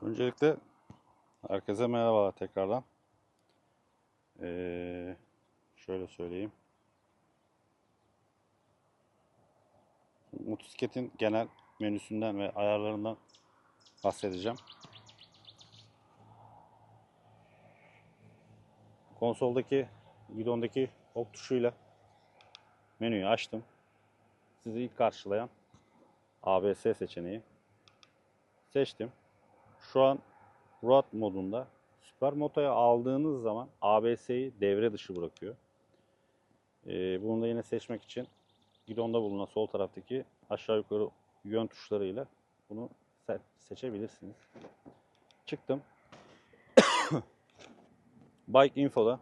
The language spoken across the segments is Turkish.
Öncelikle herkese merhabalar tekrardan. Ee, şöyle söyleyeyim. Motosikletin genel menüsünden ve ayarlarından bahsedeceğim. Konsoldaki gidondaki ok tuşuyla menüyü açtım. Sizi ilk karşılayan ABS seçeneği. Seçtim. Şu an Road modunda. Süper Moto'ya aldığınız zaman ABS'yi devre dışı bırakıyor. Ee, bunu da yine seçmek için gidonda bulunan sol taraftaki aşağı yukarı yön tuşlarıyla bunu se- seçebilirsiniz. Çıktım. Bike Info'da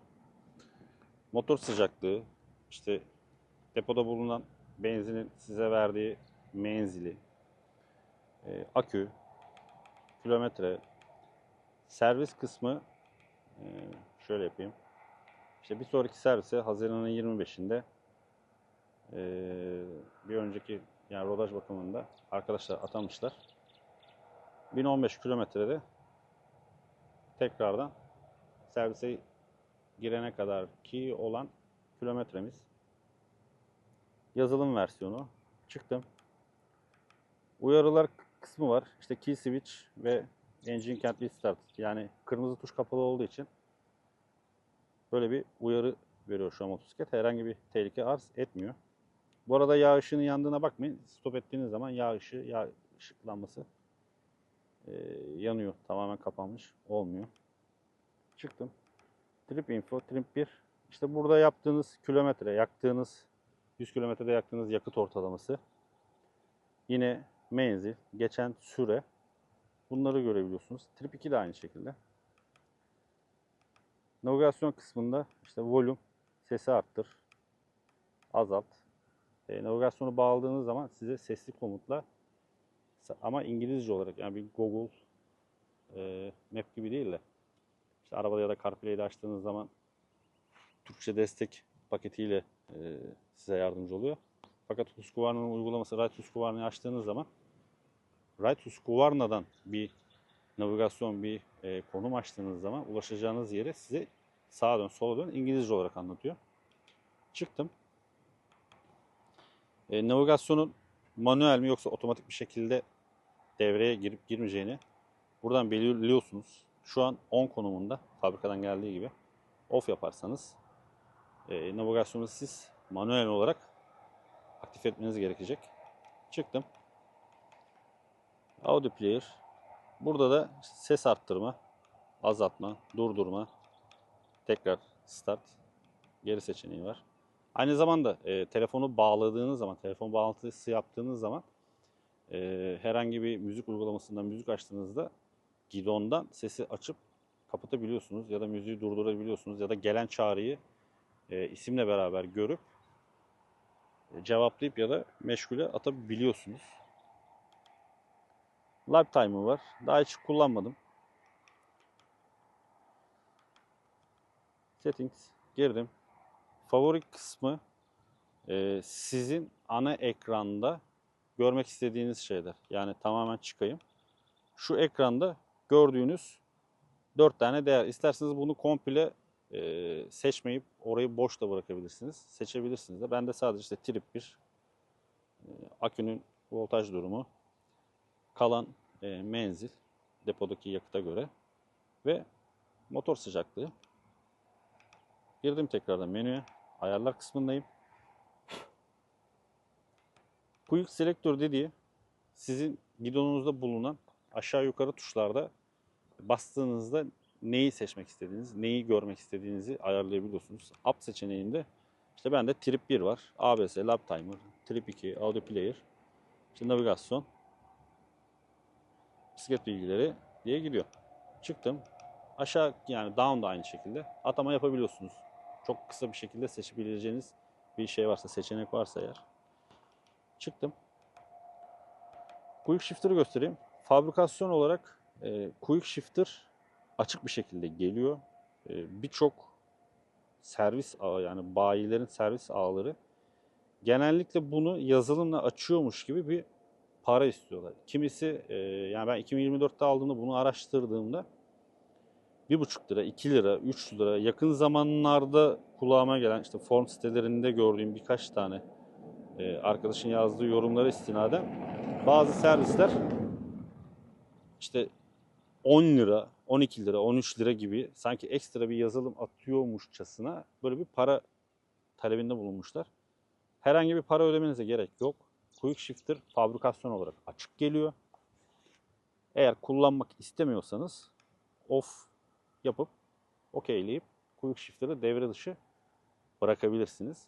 motor sıcaklığı, işte depoda bulunan benzinin size verdiği menzili, e, akü, kilometre, servis kısmı e, şöyle yapayım. İşte bir sonraki servise Haziran'ın 25'inde e, bir önceki yani rodaj bakımında arkadaşlar atamışlar. 1015 kilometrede tekrardan servise girene kadar ki olan kilometremiz yazılım versiyonu çıktım. Uyarılar kısmı var. İşte key switch ve engine can't be. Yani kırmızı tuş kapalı olduğu için böyle bir uyarı veriyor şu an motosiklet. Herhangi bir tehlike arz etmiyor. Bu arada yağ ışığının yandığına bakmayın. Stop ettiğiniz zaman yağ ışığı, yağ ışıklanması e, yanıyor. Tamamen kapanmış olmuyor. Çıktım. Trip info, trip 1. İşte burada yaptığınız kilometre, yaktığınız 100 kilometrede yaktığınız yakıt ortalaması. Yine menzil, geçen süre. Bunları görebiliyorsunuz. Trip 2 de aynı şekilde. Navigasyon kısmında işte volüm, sesi arttır, azalt. E, navigasyonu bağladığınız zaman size sesli komutla ama İngilizce olarak yani bir Google e, Map gibi değil de işte arabada ya da CarPlay'de açtığınız zaman Türkçe destek paketiyle e, size yardımcı oluyor. Fakat Husqvarna'nın uygulaması Right Husqvarna'yı açtığınız zaman Right Husqvarna'dan bir navigasyon, bir e, konum açtığınız zaman ulaşacağınız yere size sağa dön, sola dön İngilizce olarak anlatıyor. Çıktım. E, navigasyonun manuel mi yoksa otomatik bir şekilde devreye girip girmeyeceğini buradan belirliyorsunuz. Şu an on konumunda fabrikadan geldiği gibi off yaparsanız e, navigasyonu siz manuel olarak aktif etmeniz gerekecek. Çıktım. Audio player. Burada da ses arttırma, azaltma, durdurma, tekrar start, geri seçeneği var. Aynı zamanda e, telefonu bağladığınız zaman, telefon bağlantısı yaptığınız zaman e, herhangi bir müzik uygulamasından müzik açtığınızda gidondan sesi açıp kapatabiliyorsunuz ya da müziği durdurabiliyorsunuz ya da gelen çağrıyı e, isimle beraber görüp e, cevaplayıp ya da meşgule atabiliyorsunuz. Lifetime'ı var. Daha hiç kullanmadım. Settings girdim. Favori kısmı e, sizin ana ekranda görmek istediğiniz şeyler. Yani tamamen çıkayım. Şu ekranda gördüğünüz 4 tane değer. İsterseniz bunu komple e, seçmeyip orayı boş da bırakabilirsiniz. Seçebilirsiniz de. Ben de sadece işte trip 1, e, akünün voltaj durumu, kalan e, menzil depodaki yakıta göre ve motor sıcaklığı. Girdim tekrardan menüye. Ayarlar kısmındayım. Quick Selector dediği sizin gidonunuzda bulunan aşağı yukarı tuşlarda bastığınızda neyi seçmek istediğiniz, neyi görmek istediğinizi ayarlayabiliyorsunuz. App seçeneğinde işte bende Trip 1 var. ABS, Lap Timer, Trip 2, Audio Player, işte navigasyon, bisiklet bilgileri diye gidiyor. Çıktım. Aşağı yani down da aynı şekilde atama yapabiliyorsunuz. Çok kısa bir şekilde seçebileceğiniz bir şey varsa, seçenek varsa eğer. Çıktım. Quick Shifter'ı göstereyim. Fabrikasyon olarak e, Quick Shifter açık bir şekilde geliyor. E, Birçok servis ağı yani bayilerin servis ağları genellikle bunu yazılımla açıyormuş gibi bir para istiyorlar. Kimisi e, yani ben 2024'te aldığımda bunu araştırdığımda 1,5 lira, 2 lira, 3 lira yakın zamanlarda kulağıma gelen işte form sitelerinde gördüğüm birkaç tane e, arkadaşın yazdığı yorumlara istinaden bazı servisler işte 10 lira, 12 lira, 13 lira gibi sanki ekstra bir yazılım atıyormuşçasına böyle bir para talebinde bulunmuşlar. Herhangi bir para ödemenize gerek yok. Quick Shifter fabrikasyon olarak açık geliyor. Eğer kullanmak istemiyorsanız off yapıp okeyleyip Quick Shifter'ı devre dışı bırakabilirsiniz.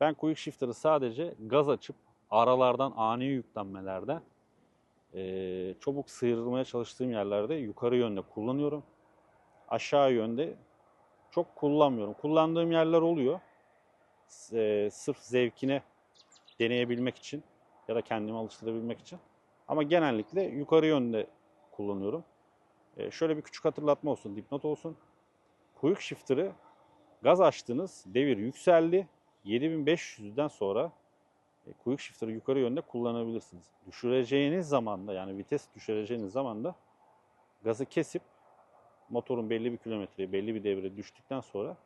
Ben Quick Shifter'ı sadece gaz açıp aralardan ani yüklenmelerde eee, çabuk sıyrılmaya çalıştığım yerlerde yukarı yönde kullanıyorum. Aşağı yönde çok kullanmıyorum. Kullandığım yerler oluyor. Eee, sırf zevkine deneyebilmek için ya da kendimi alıştırabilmek için. Ama genellikle yukarı yönde kullanıyorum. Eee, şöyle bir küçük hatırlatma olsun, dipnot olsun. Quick Shifter'ı gaz açtınız, devir yükseldi. 7500'den sonra e, quick shifter'ı yukarı yönde kullanabilirsiniz. Düşüreceğiniz zaman da yani vites düşüreceğiniz zaman da gazı kesip motorun belli bir kilometreye, belli bir devre düştükten sonra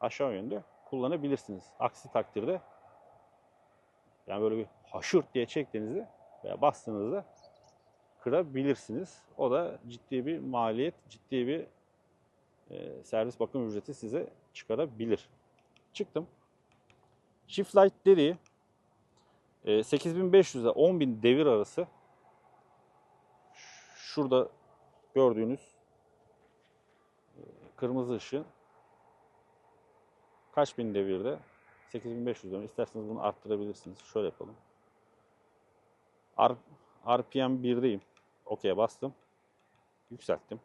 aşağı yönde kullanabilirsiniz. Aksi takdirde yani böyle bir haşırt diye çektiğinizde veya bastığınızda kırabilirsiniz. O da ciddi bir maliyet, ciddi bir e, servis bakım ücreti size çıkarabilir. Çıktım. Shift Light dediği e, 8500 ile 10.000 devir arası şurada gördüğünüz e, kırmızı ışığın kaç bin devirde 8500 diyorum. İsterseniz bunu arttırabilirsiniz. Şöyle yapalım. RPM 1'deyim. OK'ye bastım. Yükselttim.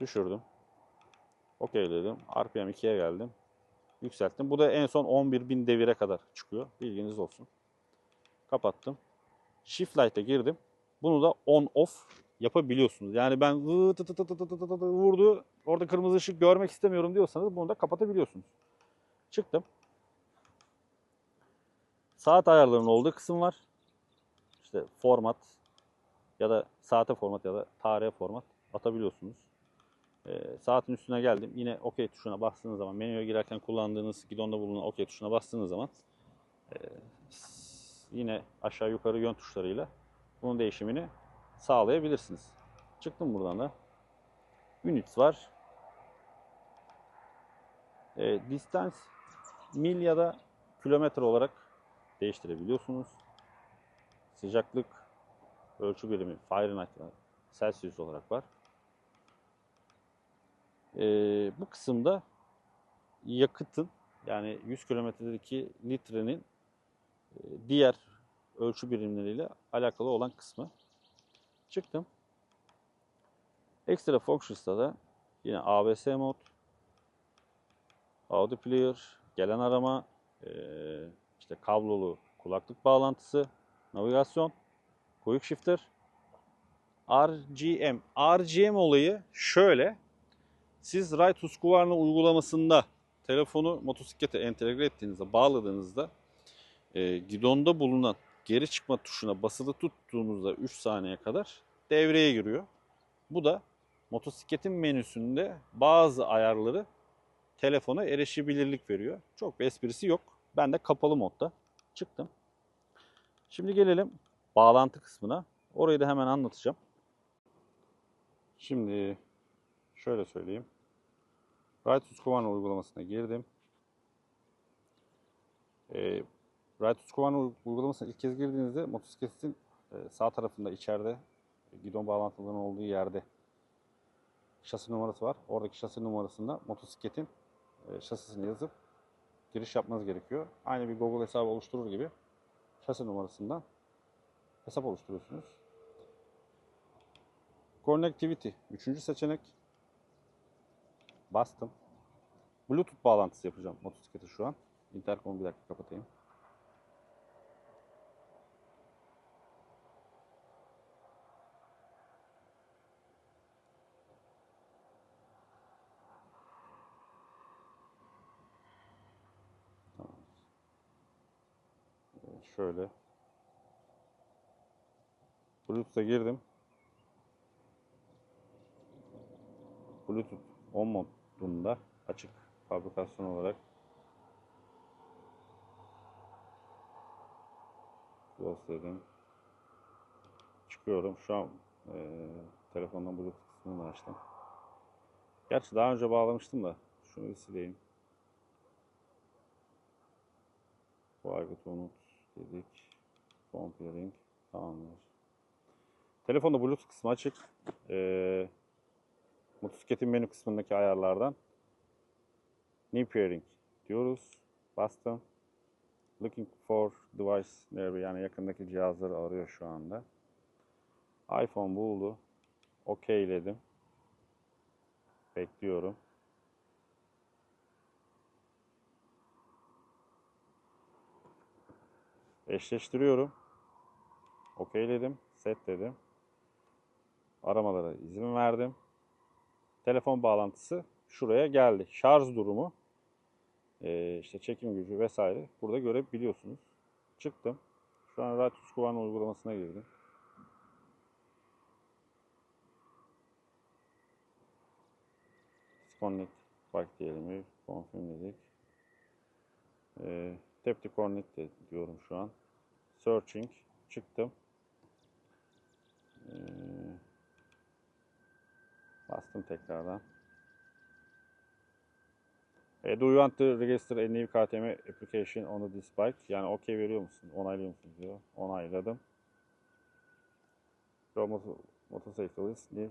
Düşürdüm. OK dedim. RPM 2'ye geldim. Yükselttim. Bu da en son 11.000 devire kadar çıkıyor. Bilginiz olsun. Kapattım. Shift Light'a girdim. Bunu da on off yapabiliyorsunuz. Yani ben vurdu orada kırmızı ışık görmek istemiyorum diyorsanız bunu da kapatabiliyorsunuz. Çıktım. Saat ayarlarının olduğu kısım var. İşte format ya da saate format ya da tarihe format atabiliyorsunuz. Ee, saatin üstüne geldim. Yine OK tuşuna bastığınız zaman menüye girerken kullandığınız gidonda bulunan OK tuşuna bastığınız zaman e, yine aşağı yukarı yön tuşlarıyla bunun değişimini sağlayabilirsiniz. Çıktım buradan da. Units var. E, distance mil ya da kilometre olarak değiştirebiliyorsunuz. Sıcaklık ölçü birimi Fahrenheit. Celsius olarak var. Ee, bu kısımda yakıtın yani 100 kilometredeki litrenin e, diğer ölçü birimleriyle alakalı olan kısmı. Çıktım. Extra Functions'ta da yine ABS mod, Audio Player, gelen arama, e, işte kablolu kulaklık bağlantısı, navigasyon, Quick Shifter, RGM. RGM olayı şöyle. Siz Ride Husqvarna uygulamasında telefonu motosiklete entegre ettiğinizde, bağladığınızda e, gidonda bulunan geri çıkma tuşuna basılı tuttuğunuzda 3 saniye kadar devreye giriyor. Bu da motosikletin menüsünde bazı ayarları telefona erişebilirlik veriyor. Çok bir esprisi yok. Ben de kapalı modda çıktım. Şimdi gelelim bağlantı kısmına. Orayı da hemen anlatacağım. Şimdi şöyle söyleyeyim. Ride Husqvarna uygulamasına girdim. Ee, Ride Husqvarna uygulamasına ilk kez girdiğinizde motosikletin e, sağ tarafında içeride e, gidon bağlantılarının olduğu yerde şasi numarası var. Oradaki şasi numarasında motosikletin e, şasisini yazıp giriş yapmanız gerekiyor. Aynı bir Google hesabı oluşturur gibi şasi numarasından hesap oluşturuyorsunuz. Connectivity üçüncü seçenek. Bastım. Bluetooth bağlantısı yapacağım motosiklete şu an. Intercom'u bir dakika kapatayım. Şöyle. Bluetooth'a girdim. Bluetooth 10 modunda açık fabrikasyon olarak. Close. Çıkıyorum. Şu an e, telefondan Bluetooth kısmını açtım. Gerçi daha önce bağlamıştım da şunu sileyim. Bu aygıtı unut dedik. Comparing. Tamamdır. Telefonda Bluetooth kısmı açık. Ee, motosikletin menü kısmındaki ayarlardan New Pairing diyoruz. Bastım. Looking for device nearby yani yakındaki cihazları arıyor şu anda. iPhone buldu. Okeyledim. Bekliyorum. Eşleştiriyorum. Okeyledim. Set dedim. Aramalara izin verdim. Telefon bağlantısı şuraya geldi. Şarj durumu, eee, işte çekim gücü vesaire burada görebiliyorsunuz. Çıktım. Şu an Radius Kuvan uygulamasına girdim. Disconnect bak diyelim. Confirm dedik. Eee tap to connect de diyorum şu an. Searching. Çıktım. Eee, bastım tekrardan. E, do you want to register a new KTM application on this bike? Yani okey veriyor musun? Onaylıyor musun diyor. Onayladım. Your moto- motorcycle is new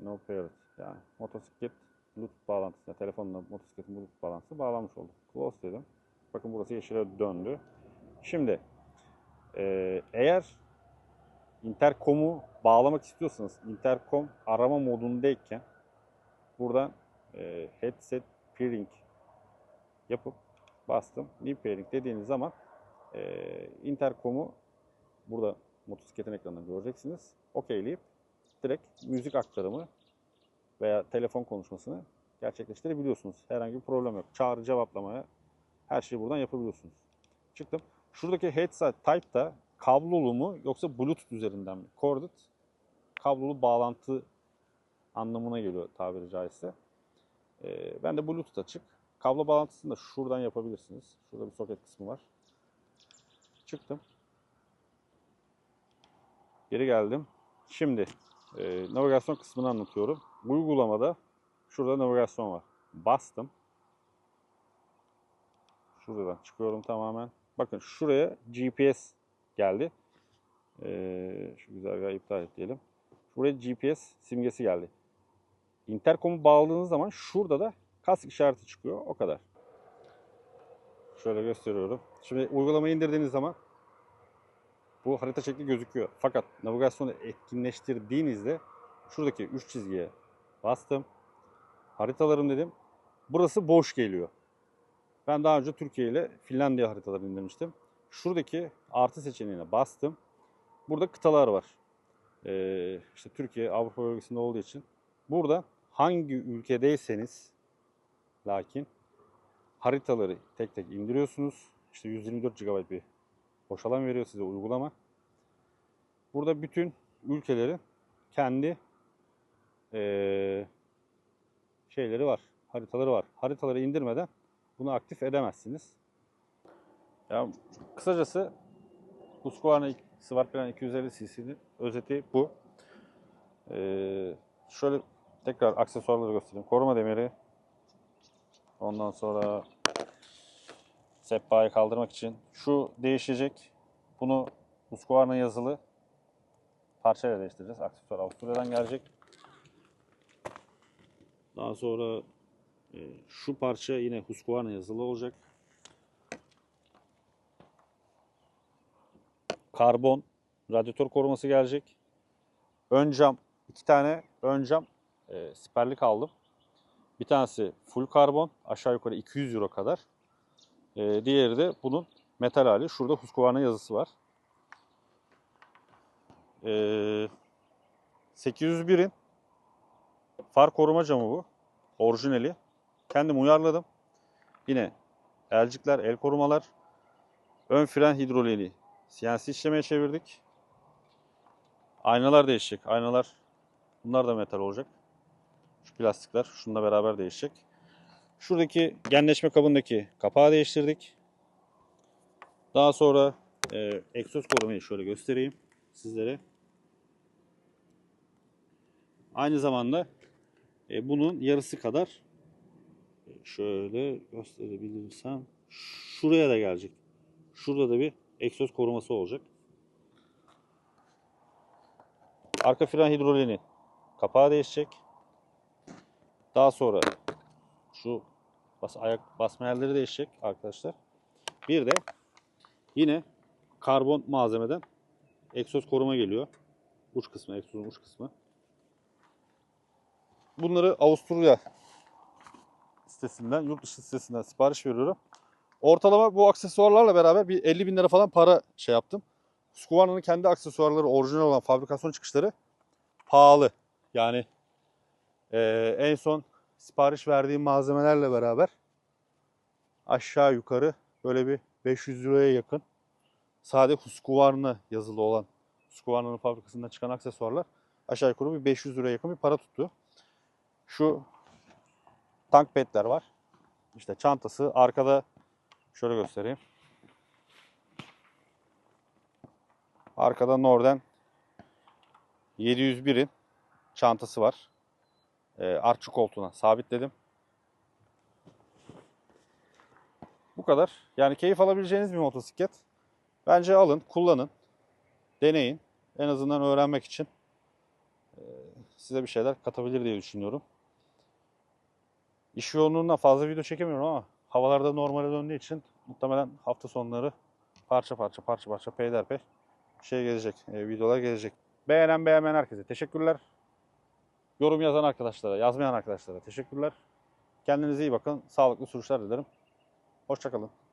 no paired. Yani motosiklet Bluetooth bağlantısına, telefonla motosikletin Bluetooth bağlantısı bağlanmış oldu. Close dedim. Bakın burası yeşile döndü. Şimdi e, eğer intercom'u bağlamak istiyorsanız intercom arama modundayken buradan e, headset pairing yapıp bastım. New pairing dediğiniz zaman e, intercom'u burada motosikletin ekranında göreceksiniz. Okeyleyip direkt müzik aktarımı veya telefon konuşmasını gerçekleştirebiliyorsunuz. Herhangi bir problem yok. Çağrı cevaplamaya her şeyi buradan yapabiliyorsunuz. Çıktım. Şuradaki headset type da kablolu mu yoksa bluetooth üzerinden mi? Corded kablolu bağlantı anlamına geliyor tabiri caizse. Ee, ben de bluetooth açık. Kablo bağlantısını da şuradan yapabilirsiniz. Şurada bir soket kısmı var. Çıktım. Geri geldim. Şimdi e, navigasyon kısmını anlatıyorum. Uygulamada şurada navigasyon var. Bastım. Şuradan çıkıyorum tamamen. Bakın şuraya GPS geldi. Ee, şu güzergahı iptal et diyelim. Buraya GPS simgesi geldi. Intercom'u bağladığınız zaman şurada da kask işareti çıkıyor. O kadar. Şöyle gösteriyorum. Şimdi uygulamayı indirdiğiniz zaman bu harita şekli gözüküyor. Fakat navigasyonu etkinleştirdiğinizde şuradaki 3 çizgiye bastım. Haritalarım dedim. Burası boş geliyor. Ben daha önce Türkiye ile Finlandiya haritalarını indirmiştim. Şuradaki artı seçeneğine bastım. Burada kıtalar var. Ee, işte Türkiye Avrupa bölgesinde olduğu için. Burada hangi ülkedeyseniz lakin haritaları tek tek indiriyorsunuz. İşte 124 GB bir boş alan veriyor size uygulama. Burada bütün ülkelerin kendi ee, şeyleri var. Haritaları var. Haritaları indirmeden bunu aktif edemezsiniz. Ya kısacası Husqvarna Swartplan 250 cc'nin özeti bu. Ee, şöyle tekrar aksesuarları göstereyim. Koruma demiri. Ondan sonra sehpayı kaldırmak için şu değişecek. Bunu Husqvarna yazılı parçayla değiştireceğiz. Aksesuar Avusturya'dan gelecek. Daha sonra şu parça yine Husqvarna yazılı olacak. Karbon radyatör koruması gelecek. Ön cam iki tane ön cam e, siperlik aldım. Bir tanesi full karbon aşağı yukarı 200 euro kadar. E, diğeri de bunun metal hali. Şurada Husqvarna yazısı var. E, 801'in far koruma camı bu. Orijinali. Kendim uyarladım. Yine elcikler, el korumalar. Ön fren hidroliğini CNC işlemeye çevirdik. Aynalar değişecek. Aynalar bunlar da metal olacak. Şu plastikler şununla beraber değişecek. Şuradaki genleşme kabındaki kapağı değiştirdik. Daha sonra e, egzoz korumayı şöyle göstereyim sizlere. Aynı zamanda e, bunun yarısı kadar şöyle gösterebilirsem şuraya da gelecek. Şurada da bir egzoz koruması olacak. Arka fren hidroliğini kapağı değişecek. Daha sonra şu bas, ayak basma yerleri değişecek arkadaşlar. Bir de yine karbon malzemeden egzoz koruma geliyor. Uç kısmı, egzozun uç kısmı. Bunları Avusturya sitesinden, yurt dışı sitesinden sipariş veriyorum. Ortalama bu aksesuarlarla beraber bir 50 bin lira falan para şey yaptım. Husqvarna'nın kendi aksesuarları, orijinal olan fabrikasyon çıkışları pahalı. Yani eee, en son sipariş verdiğim malzemelerle beraber aşağı yukarı böyle bir 500 liraya yakın sade Husqvarna yazılı olan Husqvarna'nın fabrikasından çıkan aksesuarlar aşağı yukarı bir 500 liraya yakın bir para tuttu. Şu tank petler var. İşte çantası arkada şöyle göstereyim. Arkada Norden 701'in çantası var. Ee, artçı koltuğuna sabitledim. Bu kadar. Yani keyif alabileceğiniz bir motosiklet. Bence alın, kullanın, deneyin. En azından öğrenmek için e, size bir şeyler katabilir diye düşünüyorum. İş yoğunluğundan fazla video çekemiyorum ama havalarda normale döndüğü için muhtemelen hafta sonları parça parça parça parça peyderpey şey gelecek, e, videolar gelecek. Beğenen beğenmeyen herkese teşekkürler. Yorum yazan arkadaşlara, yazmayan arkadaşlara teşekkürler. Kendinize iyi bakın. Sağlıklı sürüşler dilerim. Hoşçakalın.